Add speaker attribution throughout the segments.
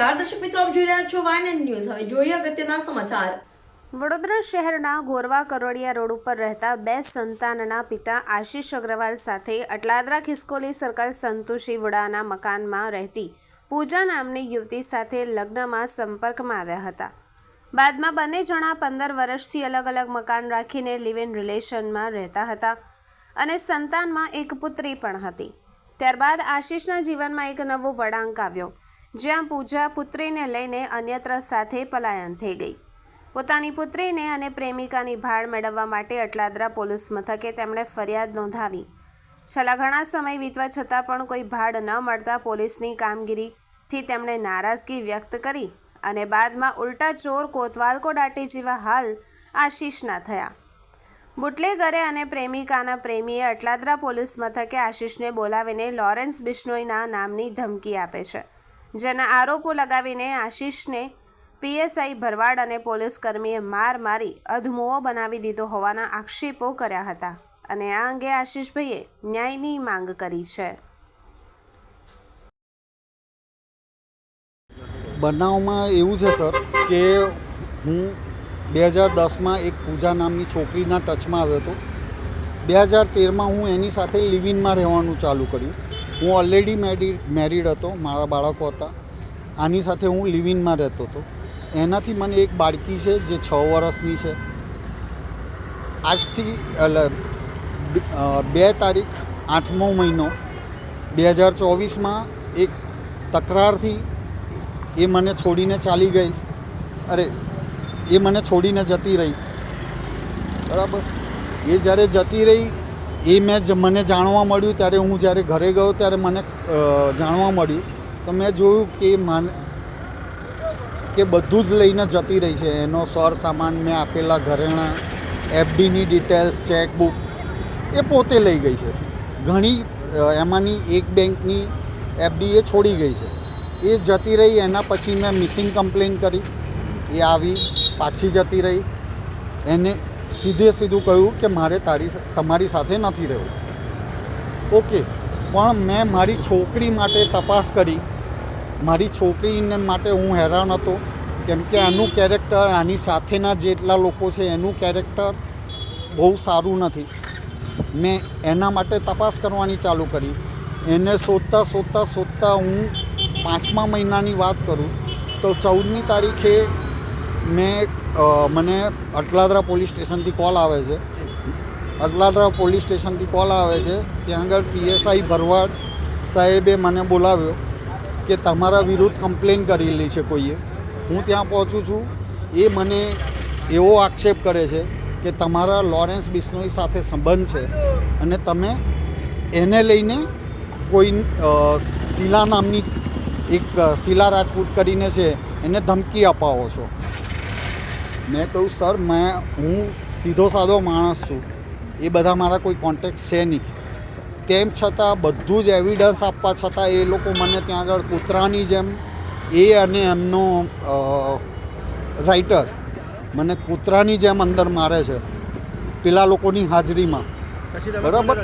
Speaker 1: નમસ્કાર. દર્શક મિત્રો, આપ જોઈ રહ્યા છો વાયન ન્યૂઝ હવે જોઈએ અગત્યના સમાચાર.
Speaker 2: વડોદરા શહેરના ગોરવા કરોડિયા રોડ ઉપર રહેતા બે સંતાનના પિતા આશીષ અગ્રવાલ સાથે અટલાદરા ખિસકોલી સર્કલ સંતુષી વડાના મકાનમાં રહેતી પૂજા નામની યુવતી સાથે લગ્નમાં સંપર્કમાં આવ્યા હતા. બાદમાં બંને જણા પંદર વર્ષથી અલગ અલગ મકાન રાખીને લિવ ઇન રિલેશનમાં રહેતા હતા અને સંતાનમાં એક પુત્રી પણ હતી. ત્યારબાદ આશીષના જીવનમાં એક નવો વળાંક આવ્યો. જ્યાં પૂજા પુત્રીને લઈને અન્યત્ર સાથે પલાયન થઈ ગઈ. પોતાની પુત્રીને અને પ્રેમિકાની ભાળ મેળવવા માટે અટલાદરા પોલીસ મથકે તેમણે ફરિયાદ નોંધાવી. છેલ્લા ઘણા સમય વીતવા છતાં પણ કોઈ ભાડ ન મળતા પોલીસની કામગીરીથી તેમણે નારાજગી વ્યક્ત કરી અને બાદમાં ઉલટા ચોર કોતવાલ કોડાટી જેવા હાલ આશીષના થયા. બુટલેગરે અને પ્રેમિકાના પ્રેમીએ અટલાદરા પોલીસ મથકે આશીષને બોલાવીને લોરેન્સ બિશ્નોઈના નામની ધમકી આપે છે. જેના આરોપો લગાવીને આશીષને પીએસઆઈ ભરવાડ અને પોલીસ કર્મીએ માર મારી અધમુઓ બનાવી દીધો હોવાના આક્ષેપો કર્યા હતા અને આ અંગે આશીષભાઈએ ન્યાયની માંગ કરી છે.
Speaker 3: બનાવમાં એવું છે, સર, કે હું બે હજાર દસમાં એક પૂજા નામની છોકરીના ટચમાં આવ્યો હતો. બે હજાર તેરમાં હું એની સાથે લિવિનમાં રહેવાનું ચાલુ કર્યું. હું ઓલરેડી મેરી મેરિડ હતો, મારા બાળકો હતા. આની સાથે હું લિવિનમાં રહેતો હતો. એનાથી મને એક બાળકી છે જે છ વર્ષની છે. આજથી બે તારીખ, આઠમો મહિનો, બે હજાર ચોવીસમાં એક તકરારથી એ મને છોડીને ચાલી ગઈ. અરે, એ મને છોડીને જતી રહી. બરાબર? એ જ્યારે જતી રહી એ મેં મને જાણવા મળ્યું ત્યારે હું જ્યારે ઘરે ગયો ત્યારે મને જાણવા મળ્યું. તો મેં જોયું કે માન, કે બધું જ લઈને જતી રહી છે. એનો સર સામાન મેં આપેલા ઘરેણાં, એફડીની ડિટેલ્સ, ચેકબુક, એ પોતે લઈ ગઈ છે. ઘણી એમાંની એક બેંકની એફડી એ છોડી ગઈ છે. એ જતી રહી, એના પછી મેં મિસિંગ કમ્પ્લેન કરી. એ આવી, પાછી જતી રહી. એને સીધે સીધું કહ્યું કે મારે તારી તમારી સાથે નથી રહેવું. ઓકે, પણ મેં મારી છોકરી માટે તપાસ કરી. મારી છોકરીને માટે હું હેરાન હતો. કેમ કે આનું કેરેક્ટર આની સાથેના જેટલા લોકો છે, એનું કેરેક્ટર બહુ સારું નથી. મેં એના માટે તપાસ કરવાની ચાલુ કરી. એને શોધતા શોધતા શોધતા હું પાંચમા મહિનાની વાત કરું, તો ચૌદમી તારીખે મેં મને અટલાદરા પોલીસ સ્ટેશનથી કોલ આવે છે. અટલાદરા પોલીસ સ્ટેશનથી કોલ આવે છે. ત્યાં આગળ પીએસઆઈ ભરવાડ સાહેબે મને બોલાવ્યો કે તમારા વિરુદ્ધ કમ્પ્લેન કરેલી છે કોઈએ. હું ત્યાં પહોંચું છું. એ મને એવો આક્ષેપ કરે છે કે તમારા લોરેન્સ બિશ્નોઈ સાથે સંબંધ છે અને તમે એને લઈને કોઈ શીલા નામની એક શીલા રાજપૂત કરીને છે, એને ધમકી અપાવો છો. મેં કહ્યું સર મેં હું સીધો સાધો માણસ છું. એ બધા મારા કોઈ કોન્ટેક્ટ છે નહીં. તેમ છતાં બધું જ એવિડન્સ આપવા છતાં એ લોકો મને ત્યાં આગળ કૂતરાની જેમ એ અને એમનો રાઇટર મને કૂતરાની જેમ અંદર મારે છે પેલા લોકોની હાજરીમાં. બરાબર.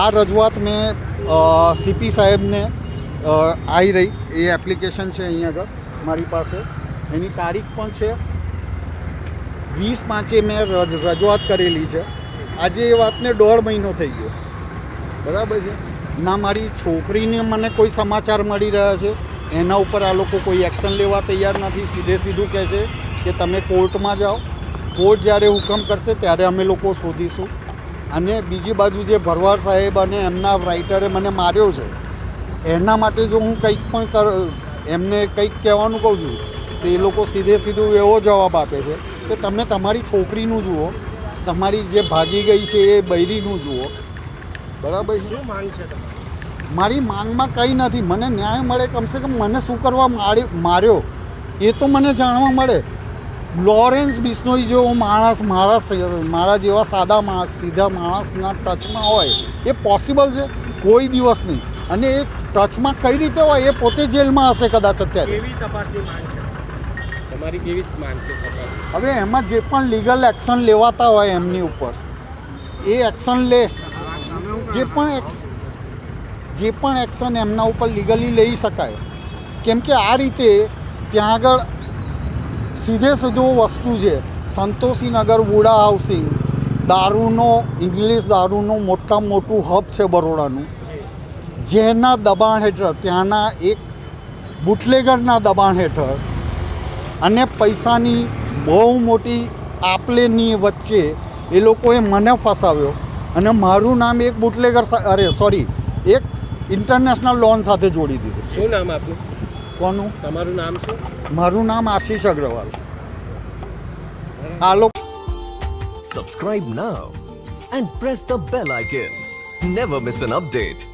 Speaker 3: આ રજૂઆત મેં સીપી સાહેબને આવી રહી. એ એપ્લિકેશન છે અહીંયા આગળ મારી પાસે. એની તારીખ પણ છે. વીસ પાંચે મેં રજ- રજૂઆત કરેલી છે. આજે એ વાતને દોઢ મહિનો થઈ ગયો. બરાબર છે? ના, મારી છોકરીને મને કોઈ સમાચાર મળી રહ્યા છે. એના ઉપર આ લોકો કોઈ એક્શન લેવા તૈયાર નથી. સીધે સીધું કહે છે કે તમે કોર્ટમાં જાઓ. કોર્ટ જ્યારે હુકમ કરશે ત્યારે અમે લોકો શોધીશું. અને બીજી બાજુ જે ભરવાડ સાહેબ અને એમના રાઇટરે મને માર્યો છે, એના માટે જો હું કંઈક પણ એમને કંઈક કહેવાનું કહું છું, તો એ લોકો સીધે સીધું એવો જવાબ આપે છે. કે તમે તમારી છોકરીનું જુઓ તમારી જે ભાગી ગઈ છે એ બૈરીનું જુઓ. બરાબર
Speaker 4: શું માંગ છે
Speaker 3: મારી માંગમાં કંઈ નથી. મને ન્યાય મળે કમસે કમ મને શું કરવા માર્યો માર્યો? એ તો મને જાણવા મળે. લોરેન્સ બિસ્નોઈ જેવો માણસ મારા મારા જેવા સાદા માણસ સીધા માણસના ટચમાં હોય એ પોસિબલ છે? કોઈ દિવસ નહીં. અને એ ટચમાં કઈ રીતે હોય? એ પોતે જેલમાં હશે કદાચ અત્યારે.
Speaker 4: તપાસની માંગ
Speaker 5: તમારી કેવી જ માંગ
Speaker 3: હવે એમાં જે પણ લીગલ એક્શન લેવાતા હોય એમની ઉપર, એ એક્શન લે. જે પણ જે પણ એક્શન એમના ઉપર લીગલી લઈ શકાય. કેમ કે આ રીતે ત્યાં આગળ સીધે સીધું વસ્તુ છે. સંતોષીનગર વુડા હાઉસિંગ, દારૂનો, ઇંગ્લિશ દારૂનું મોટામાં મોટું હબ છે બરોડાનું. જેના દબાણ હેઠળ, ત્યાંના એક બુટલેગરના દબાણ હેઠળ અને પૈસાની બહુ મોટી આપલેની વચ્ચે એ લોકોએ મને ફસાવ્યો. અને મારું નામ એક બુટલેગર અરે સોરી એક ઇન્ટરનેશનલ લોન સાથે જોડી દીધું.
Speaker 5: શું નામ આપનું?
Speaker 3: કોનું?
Speaker 5: તમારું નામ શું?
Speaker 3: મારું નામ આશીષ અગ્રવાલ. આ લોકો
Speaker 6: subscribe now and press the bell icon never miss an update.